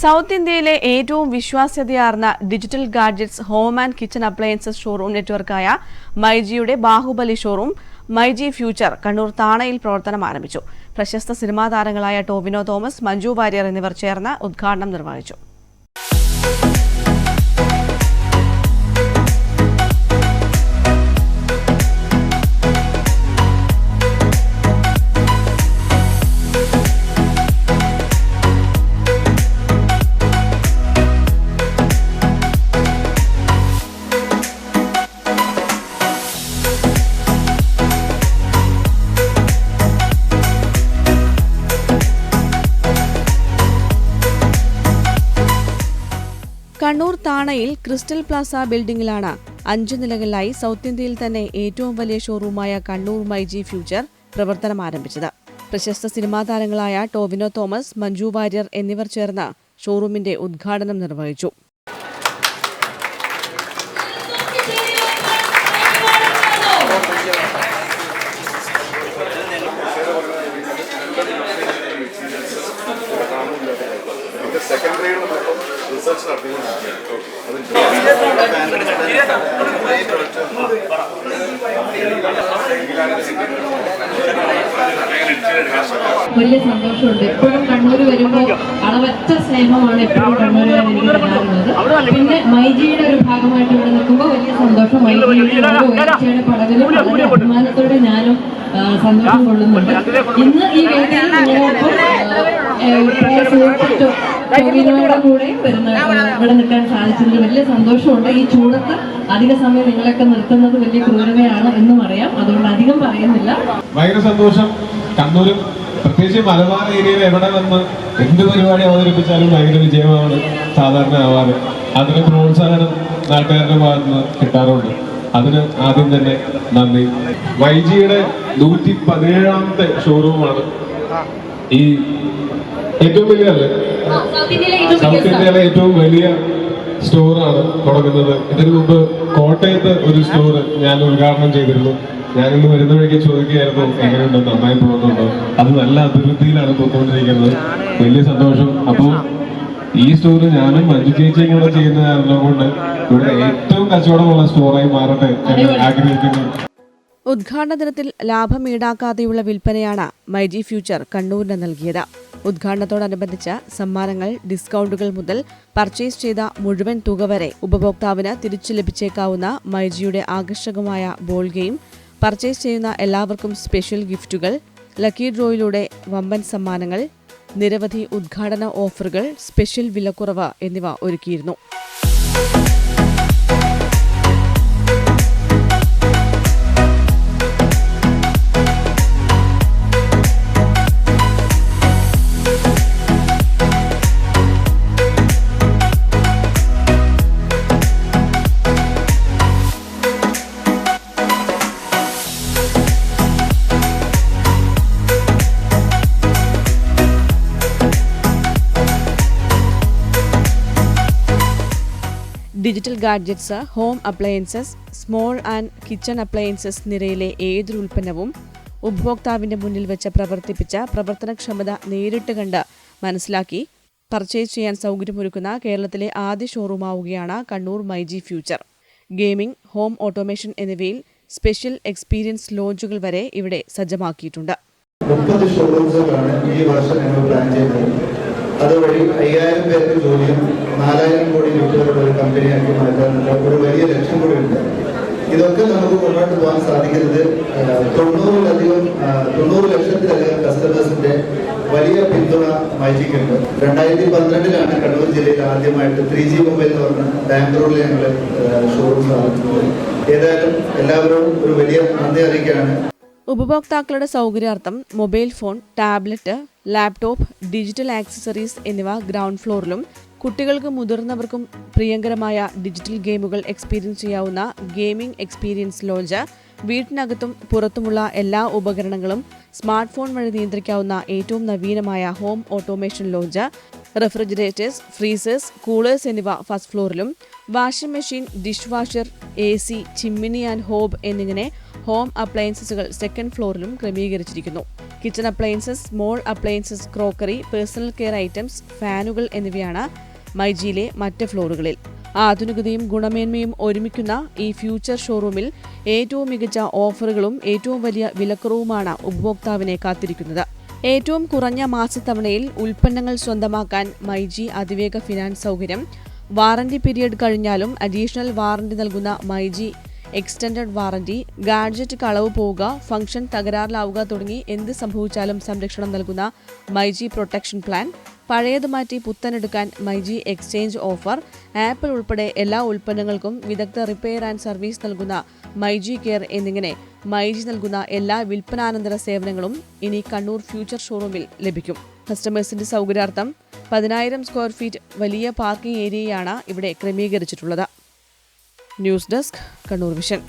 South ഇന്ത്യയിലെ ഏറ്റവും വിശ്വാസ്യതയാർന്ന digital gadgets home and kitchen appliances showroom നെറ്റ്വർക്കായ മൈജിയുടെ ബാഹുബലി ഷോറൂം മൈജി ഫ്യൂച്ചർ കണ്ണൂർ താണയിൽ പ്രവർത്തനം ആരംഭിച്ചു. പ്രശസ്ത സിനിമാ താരങ്ങളായ ടോവിനോ തോമസ് മഞ്ജു വാര്യർ എന്നിവർ ചേർന്ന് ഉദ്ഘാടനം നിർവഹിച്ചു. കണ്ണൂർ താണയിൽ ക്രിസ്റ്റൽ പ്ലാസ ബിൽഡിംഗിലാണ് അഞ്ചു നിലകളിലായി സൗത്ത് ഇന്ത്യയിൽ തന്നെ ഏറ്റവും വലിയ ഷോറൂമായ കണ്ണൂർ മൈജി ഫ്യൂച്ചർ പ്രവർത്തനം ആരംഭിച്ചത്. പ്രശസ്ത സിനിമാ താരങ്ങളായ ടോവിനോ തോമസ് മഞ്ജു വാര്യർ എന്നിവർ ചേർന്ന് ഷോറൂമിന്റെ ഉദ്ഘാടനം നിർവഹിച്ചു. വലിയ സന്തോഷമുണ്ട്. എപ്പോഴും കണ്ണൂർ വരുമ്പോൾ അളവറ്റ സ്നേഹമാണ് എപ്പോഴും കണ്ണൂരുകാർ എനിക്ക് പിന്നെ മൈജിയുടെ ഒരു ഭാഗമായിട്ട് ഇവിടെ നിൽക്കുമ്പോൾ വലിയ സന്തോഷം. മൈജിയുടെ പടവിലും അഭിമാനത്തോടെ ഞാനും സന്തോഷം കൊള്ളുന്നുണ്ട് ഇന്ന് ഈ വേദിയിൽ കൂടെ വരുന്ന ഇവിടെ നിൽക്കാൻ സാധിച്ചതിൽ വലിയ സന്തോഷമുണ്ട്. ഈ ചൂടത്ത് അധിക സമയം നിങ്ങളൊക്കെ നിർത്തുന്നത് വലിയ ക്രൂരതയാണ് എന്നും അറിയാം. അതുകൊണ്ട് അധികം പറയുന്നില്ല. ഭയങ്കര സന്തോഷം. കണ്ണൂരും പ്രത്യേകിച്ച് മലബാർ ഏരിയയിൽ എവിടെ വന്ന് എന്ത് പരിപാടി അവതരിപ്പിച്ചാലും ഭയങ്കര വിജയമാണ്. സാധാരണ ആവാറ്. അതിന് പ്രോത്സാഹനം നാട്ടുകാരുടെ ഭാഗത്ത് നിന്ന് കിട്ടാറുണ്ട്. അതിന് ആദ്യം തന്നെ നന്ദി. വൈജിയുടെ നൂറ്റി പതിനേഴാമത്തെ ഷോറൂമാണ് ഈ ഏറ്റവും വലിയ അല്ലേ? സൗത്ത് ഇന്ത്യയിലെ ഏറ്റവും വലിയ സ്റ്റോറാണ് തുടങ്ങുന്നത്. ഇതിനു മുമ്പ് കോട്ടയത്ത് ഒരു സ്റ്റോർ ഞാൻ ഉദ്ഘാടനം ചെയ്തിരുന്നു. ഞാൻ ഇന്ന് വരുന്ന വഴിക്ക് ചോദിക്കുകയായിരുന്നു എങ്ങനെയുണ്ട്? നന്നായി പോകുന്നുണ്ടോ? അത് നല്ല അഭിവൃദ്ധിയിലാണ് പോയിക്കൊണ്ടിരിക്കുന്നത്. വലിയ സന്തോഷം. അപ്പോൾ ഈ സ്റ്റോർ ഞാനും മഞ്ജു ചേച്ചിയും കൂടെ ചെയ്യുന്ന കാരണം കൊണ്ട് ഇവിടെ ഏറ്റവും കച്ചവടമുള്ള സ്റ്റോറായി മാറട്ടെ എന്ന് ആഗ്രഹിക്കുന്നു. ഉദ്ഘാടന ദിനത്തിൽ ലാഭം ഈടാക്കാതെയുള്ള വിൽപ്പനയാണ് മൈജി ഫ്യൂച്ചർ കണ്ണൂരിന് നൽകിയത്. ഉദ്ഘാടനത്തോടനുബന്ധിച്ച് സമ്മാനങ്ങൾ ഡിസ്കൗണ്ടുകൾ മുതൽ പർച്ചേസ് ചെയ്ത മുഴുവൻ തുക വരെ ഉപഭോക്താവിന് തിരിച്ചു ലഭിച്ചേക്കാവുന്ന മൈജിയുടെ ആകർഷകമായ ബോൾ ഗെയിം പർച്ചേസ് ചെയ്യുന്ന എല്ലാവർക്കും സ്പെഷ്യൽ ഗിഫ്റ്റുകൾ ലക്കി ഡ്രോയിലൂടെ വമ്പൻ സമ്മാനങ്ങൾ നിരവധി ഉദ്ഘാടന ഓഫറുകൾ സ്പെഷ്യൽ വിലക്കുറവ് എന്നിവ ഒരുക്കിയിരുന്നു. Digital gadgets home appliances small and kitchen appliances നിരയിലെ ഏതൊരു ഉൽപ്പന്നവും ഉപഭോക്താവിന്റെ മുന്നിൽ വെച്ച് പ്രവർത്തിപ്പിച്ച പ്രവർത്തനക്ഷമത നേരിട്ട് കണ്ട് മനസ്സിലാക്കി പർച്ചേസ് ചെയ്യാൻ സൗകര്യമൊരുക്കുന്ന കേരളത്തിലെ ആദ്യ ഷോറൂമാവുകയാണ് Kannur myG future. Gaming home automation എന്നിവയിൽ സ്പെഷ്യൽ എക്സ്പീരിയൻസ് ലോഞ്ചുകൾ വരെ ഇവിടെ സജ്ജമാക്കിയിട്ടുണ്ട്. മുപ്പത് ഷോറൂംസുകളാണ് ഈ വർഷം ഞങ്ങൾ പ്ലാൻ അതുവഴി അയ്യായിരം പേർക്ക് ജോലിയും നാലായിരം കോടി രൂപയുടെ ഒരു കമ്പനിയാക്കി മാറ്റാനുള്ള ഒരു വലിയ ലക്ഷ്യം കൂടി ഉണ്ട് ഇതൊക്കെ നമുക്ക് മുന്നോട്ട് പോകാൻ സാധിക്കുന്നത് തൊണ്ണൂറിലധികം തൊണ്ണൂറ് ലക്ഷത്തിലധികം കസ്റ്റമേഴ്സിന്റെ വലിയ പിന്തുണ മൈജിക്കുണ്ട് രണ്ടായിരത്തി പന്ത്രണ്ടിലാണ് കണ്ണൂർ ജില്ലയിൽ ആദ്യമായിട്ട് ത്രീ ജി മൊബൈൽ എന്ന് പറഞ്ഞ ബാംഗ്ലൂരിൽ ഞങ്ങൾ ഷോറൂം സ്ഥാപിക്കുന്നത്. ഏതായാലും എല്ലാവരോടും ഒരു വലിയ നന്ദി അറിയിക്കുകയാണ്. ഉപഭോക്താക്കളുടെ സൗകര്യാർത്ഥം mobile phone tablet laptop digital accessories എന്നിവ ഗ്രൗണ്ട് ഫ്ലോറിലും കുട്ടികൾക്കും മുതിർന്നവർക്കും പ്രിയങ്കരമായ ഡിജിറ്റൽ ഗെയിമുകൾ എക്സ്പീരിയൻസ് ചെയ്യാവുന്ന ഗെയിമിംഗ് എക്സ്പീരിയൻസ് ലോഞ്ച് വീട്ടിനകത്തും പുറത്തുമുള്ള എല്ലാ ഉപകരണങ്ങളും സ്മാർട്ട് ഫോൺ വഴി നിയന്ത്രിക്കാവുന്ന ഏറ്റവും നവീനമായ home automation lounge refrigerators freezers coolers എന്നിവ first ഫ്ലോറിലും washing machine dish washer A C chimney and hob എന്നിങ്ങനെ ഹോം അപ്ലയൻസസുകൾ സെക്കൻഡ് ഫ്ലോറിലും ക്രമീകരിച്ചിരിക്കുന്നു. Kitchen appliances small appliances crockery personal care items ഫാനുകൾ എന്നിവയാണ് മൈജിയിലെ മറ്റ് ഫ്ലോറുകളിൽ. ആധുനികതയും ഗുണമേന്മയും ഒരുമിക്കുന്ന ഈ ഫ്യൂച്ചർ ഷോറൂമിൽ ഏറ്റവും മികച്ച ഓഫറുകളും ഏറ്റവും വലിയ വിലക്കുറവുമാണ് ഉപഭോക്താവിനെ കാത്തിരിക്കുന്നത്. ഏറ്റവും കുറഞ്ഞ മാസത്തവണയിൽ ഉൽപ്പന്നങ്ങൾ സ്വന്തമാക്കാൻ മൈജി അതിവേഗ ഫിനാൻസ് സൗകര്യം വാറന്റി പീരിയഡ് കഴിഞ്ഞാലും അഡീഷണൽ വാറന്റി നൽകുന്ന മൈജി എക്സ്റ്റൻഡഡ് വാറന്റി ഗാഡ്ജറ്റ് കളവ് പോവുക ഫംഗ്ഷൻ തകരാറിലാവുക തുടങ്ങി എന്ത് സംഭവിച്ചാലും സംരക്ഷണം നൽകുന്ന മൈജി പ്രൊട്ടക്ഷൻ പ്ലാൻ. പഴയത് മാറ്റി പുത്തനെടുക്കാൻ മൈജി എക്സ്ചേഞ്ച് ഓഫർ. ആപ്പിൾ ഉൾപ്പെടെ എല്ലാ ഉൽപ്പന്നങ്ങൾക്കും വിദഗ്ധ റിപ്പയർ ആൻഡ് സർവീസ് നൽകുന്ന മൈജി കെയർ എന്നിങ്ങനെ മൈജി നൽകുന്ന എല്ലാ വിൽപ്പനാനന്തര സേവനങ്ങളും ഇനി കണ്ണൂർ ഫ്യൂച്ചർ ഷോറൂമിൽ ലഭിക്കും. കസ്റ്റമേഴ്സിന്റെ സൗകര്യാർത്ഥം പതിനായിരം സ്ക്വയർ ഫീറ്റ് വലിയ പാർക്കിംഗ് ഏരിയയാണ് ഇവിടെ ക്രമീകരിച്ചിട്ടുള്ളത്. News desk Kannur Vision.